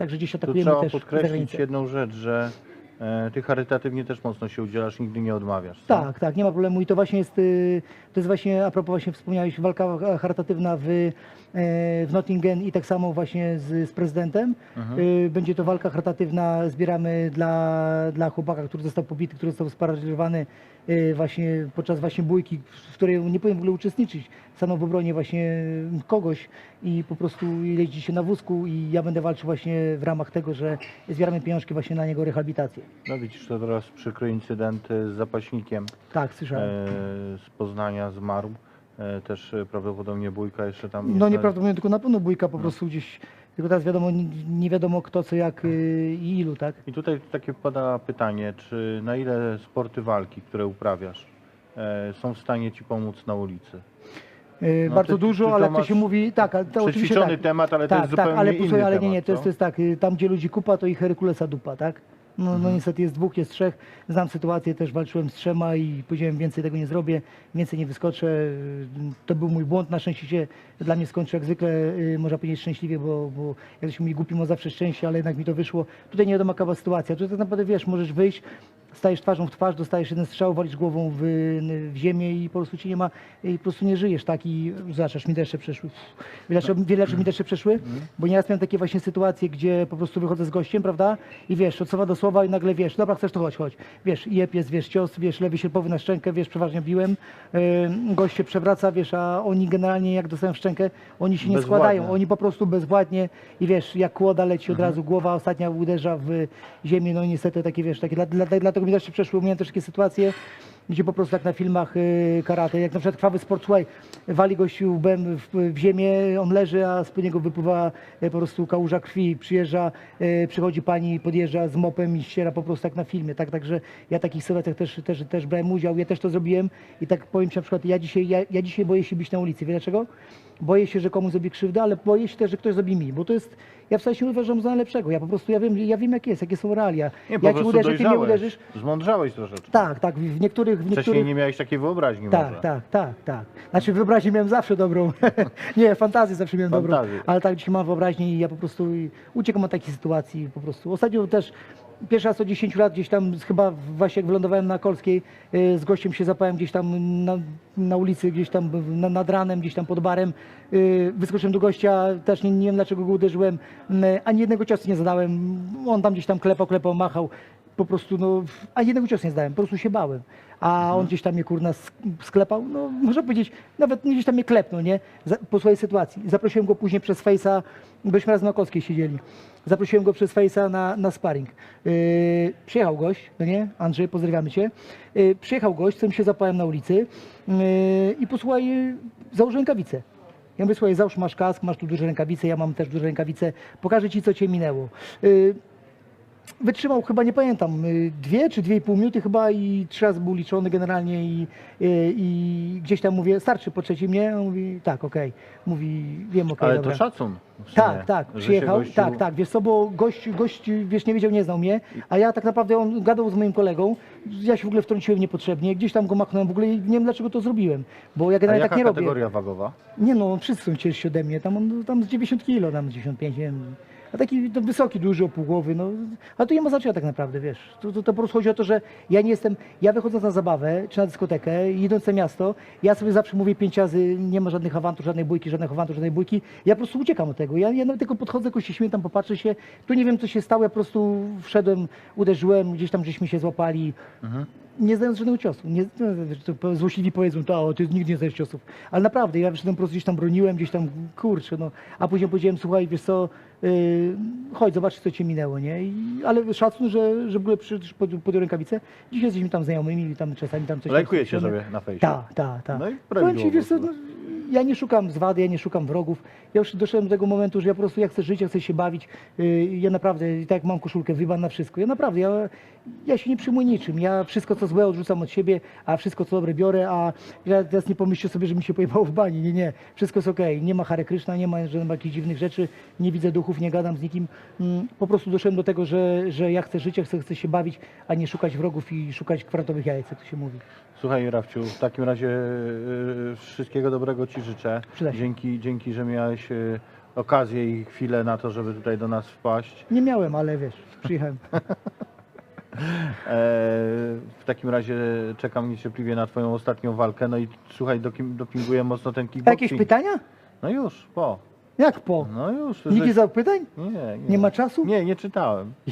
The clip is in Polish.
Także gdzieś Tu atakujemy trzeba też podkreślić jedną rzecz, że e, ty charytatywnie też mocno się udzielasz, nigdy nie odmawiasz. co? Tak, tak, nie ma problemu i to właśnie jest, y, to jest właśnie, a propos właśnie wspomniałeś, walka charytatywna w, e, w Nottingham i tak samo właśnie z, z prezydentem. Mhm. Y, Będzie to walka charytatywna, zbieramy dla, dla chłopaka, który został pobity, który został sparaliżowany właśnie podczas właśnie bójki, w której nie powinien w ogóle uczestniczyć. Stanął w obronie właśnie kogoś i po prostu jeździ się na wózku i ja będę walczył właśnie w ramach tego, że zbieramy pieniążki właśnie na niego rehabilitację. No widzisz, to teraz przykry incydent e, z zapaśnikiem Tak, e, słyszałem. z Poznania zmarł. E, też e, prawdopodobnie bójka jeszcze tam... No nieprawdopodobnie, tylko na pewno bójka po prostu gdzieś, tylko teraz wiadomo, nie, wiadomo kto, co, jak y, i ilu, tak? I tutaj takie pada pytanie, czy na ile sporty walki, które uprawiasz, e, są w stanie ci pomóc na ulicy? Y, No bardzo ty- dużo, ty to ale jak to się mówi, tak, ale to oczywiście Przećwiczony tak. temat, ale to tak, jest zupełnie tak, ale inny posłuchaj, ale nie, nie, to jest, to jest tak, y, tam gdzie ludzi kupa, to i Herkulesa dupa, tak? No, Mhm. no niestety jest dwóch, jest trzech. Znam sytuację, też walczyłem z trzema i powiedziałem więcej tego nie zrobię, więcej nie wyskoczę. To był mój błąd, na szczęście się dla mnie skończył jak zwykle, y, można powiedzieć szczęśliwie, bo, bo jak to się mówi, głupi ma zawsze szczęście, ale jednak mi to wyszło. Tutaj nie wiadomo jaka sytuacja, tutaj tak naprawdę wiesz, możesz wyjść, stajesz twarzą w twarz, dostajesz jeden strzał, walisz głową w, w ziemię i po prostu ci nie ma, i po prostu nie żyjesz, tak? I zobacz, mi deszcze przeszły. Wiele, no. wiele lat mi deszcze przeszły, bo nieraz miałem takie właśnie sytuacje, gdzie po prostu wychodzę z gościem, prawda? I wiesz, od słowa do słowa i nagle wiesz, dobra, chcesz to chodź, chodź. Wiesz, jeb jest, wiesz, cios, wiesz, lewy sierpowy na szczękę, wiesz, przeważnie biłem, yy, gość się przewraca, wiesz, a oni generalnie jak dostają szczękę, oni się nie Bezwładnie. składają, oni po prostu bezwładnie i wiesz, jak kłoda leci od razu, głowa ostatnia uderza w ziemię, no i niestety takie, wiesz, takie, dla, dla, mi też przeszły, miałem też takie sytuacje, gdzie po prostu jak na filmach y, karate, jak na przykład Krwawy Sportsway, wali gościu łbem w, w ziemię, on leży, a z niego wypływa y, po prostu kałuża krwi, przyjeżdża, y, przychodzi pani, podjeżdża z mopem i ściera po prostu jak na filmie, tak, także ja w takich sytuacjach też, też, też brałem udział, ja też to zrobiłem i tak powiem Ci na przykład, ja dzisiaj, ja, ja dzisiaj boję się być na ulicy, wie dlaczego? Boję się, że komuś zrobi krzywdę, ale boję się też, że ktoś zrobi mi, bo to jest, ja wcale się uważam za najlepszego, ja po prostu, ja wiem, ja wiem jak jest, jakie są realia, Nie, po ja Ci prostu uderzę, Ty mnie uderzysz, Zmądrzałeś troszeczkę. tak, tak, w niektórych, w Wcześniej niektórych... nie miałeś takiej wyobraźni Tak, może. tak, tak, tak. Znaczy wyobraźnię miałem zawsze dobrą. nie, fantazję zawsze miałem dobrą. Fantazję. Ale tak dzisiaj mam wyobraźnię i ja po prostu uciekam od takiej sytuacji po prostu. Ostatnio też pierwszy raz od 10 lat gdzieś tam chyba właśnie jak wylądowałem na Kolskiej y, z gościem się zapałem gdzieś tam na, na ulicy, gdzieś tam na, nad ranem, gdzieś tam pod barem. Y, Wyskoczyłem do gościa, też nie, nie wiem dlaczego go uderzyłem, y, ani jednego ciosu nie zadałem. On tam gdzieś tam klepał, klepał, machał. Po prostu, no, ani jednego ciosu nie zdałem, po prostu się bałem. A on gdzieś tam mnie kurna sk- sklepał, no można powiedzieć, nawet gdzieś tam mnie klepnął, nie? Po swojej sytuacji. Zaprosiłem go później przez Face'a, byliśmy razem na Kockiej siedzieli. Zaprosiłem go przez Face'a na, na sparring. Yy, przyjechał gość, no nie? Andrzej, pozdrawiamy cię. Yy, przyjechał gość, z którym się zapałem na ulicy yy, i posłuchaj, założył rękawice. Ja mówię, słuchaj, załóż masz kask, masz tu duże rękawice, ja mam też duże rękawice, pokażę ci, co cię minęło. Yy, wytrzymał chyba, nie pamiętam, y, dwie czy dwie i pół minuty chyba i trzy razy był liczony generalnie i, i, i gdzieś tam mówię, starczy po trzecim, nie? On mówi, tak, okej. Mówi, wiem, okej, Ale dobra. to szacun. w sumie, Tak, tak, że się przyjechał, gościu- tak, tak, wiesz co, bo gość, gość, wiesz, nie wiedział, nie znał mnie, a ja tak naprawdę, on gadał z moim kolegą, ja się w ogóle wtrąciłem niepotrzebnie, gdzieś tam go machnąłem, w ogóle i nie wiem dlaczego to zrobiłem, bo ja A generalnie jaka tak nie robię. kategoria wagowa? Nie no, wszyscy są ciężsi ode mnie, tam on tam z 90 kilo, tam 95, nie wiem. A taki wysoki, duży, o pół głowy, no. Ale to nie ma znaczenia tak naprawdę, wiesz. To, to, to po prostu chodzi o to, że ja nie jestem, ja wychodząc na zabawę, czy na dyskotekę, idąc na miasto, ja sobie zawsze mówię pięć razy, nie ma żadnych awantur, żadnej bójki, żadnych awantur, żadnej bójki. Ja po prostu uciekam od tego. Ja, ja nawet tylko podchodzę, jakoś się popatrzę się. Tu nie wiem, co się stało, ja po prostu wszedłem, uderzyłem, gdzieś tam żeśmy się złapali nie zdając żadnego ciosu. Nie, złośliwi powiedzą, to ty nigdy nie zdajesz ciosów. Ale naprawdę, ja wyszedłem po prostu gdzieś tam broniłem, gdzieś tam, kurczę, no. A później powiedziałem, słuchaj, wiesz co, yy, chodź, zobacz, co ci minęło, nie? I, ale szacun, że, że w ogóle przyszedł pod, pod rękawicę. Dzisiaj jesteśmy tam znajomymi, tam czasami tam coś Lajkujecie słyszymy. sobie na fejsie. Tak, tak, tak. No i Powiem prawidłowo ci, wiesz co, no, ja nie szukam zwady, ja nie szukam wrogów. Ja już doszedłem do tego momentu, że ja po prostu ja chcę żyć, ja chcę się bawić. Yy, Ja naprawdę, tak jak mam koszulkę, wyban na wszystko. Ja naprawdę, ja, ja się nie przyjmuję niczym. Ja wszystko, co złe odrzucam od siebie, a wszystko, co dobre biorę, a ja teraz nie pomyślcie sobie, że mi się pojebało w bani. Nie, nie. Wszystko jest okej. Nie ma Hare Krishna, nie ma żadnych jakichś dziwnych rzeczy, nie widzę duchów, nie gadam z nikim. Mm, Po prostu doszedłem do tego, że, że ja chcę żyć, ja chcę, chcę się bawić, a nie szukać wrogów i szukać kwartowych jajek, jak to się mówi. Słuchaj Rafciu, w takim razie y, wszystkiego dobrego Ci życzę. Dzięki, dzięki, że miałeś y, okazję i chwilę na to, żeby tutaj do nas wpaść. Nie miałem, ale wiesz, przyjechałem. E, w takim razie czekam niecierpliwie na twoją ostatnią walkę. No i słuchaj, dokim- dopinguję mocno ten kickboxing. Jakieś pytania? No już, po. Jak po? No już. Nikt nie żeś- zadał pytań? nie, nie. Nie ma czasu? Nie, nie czytałem.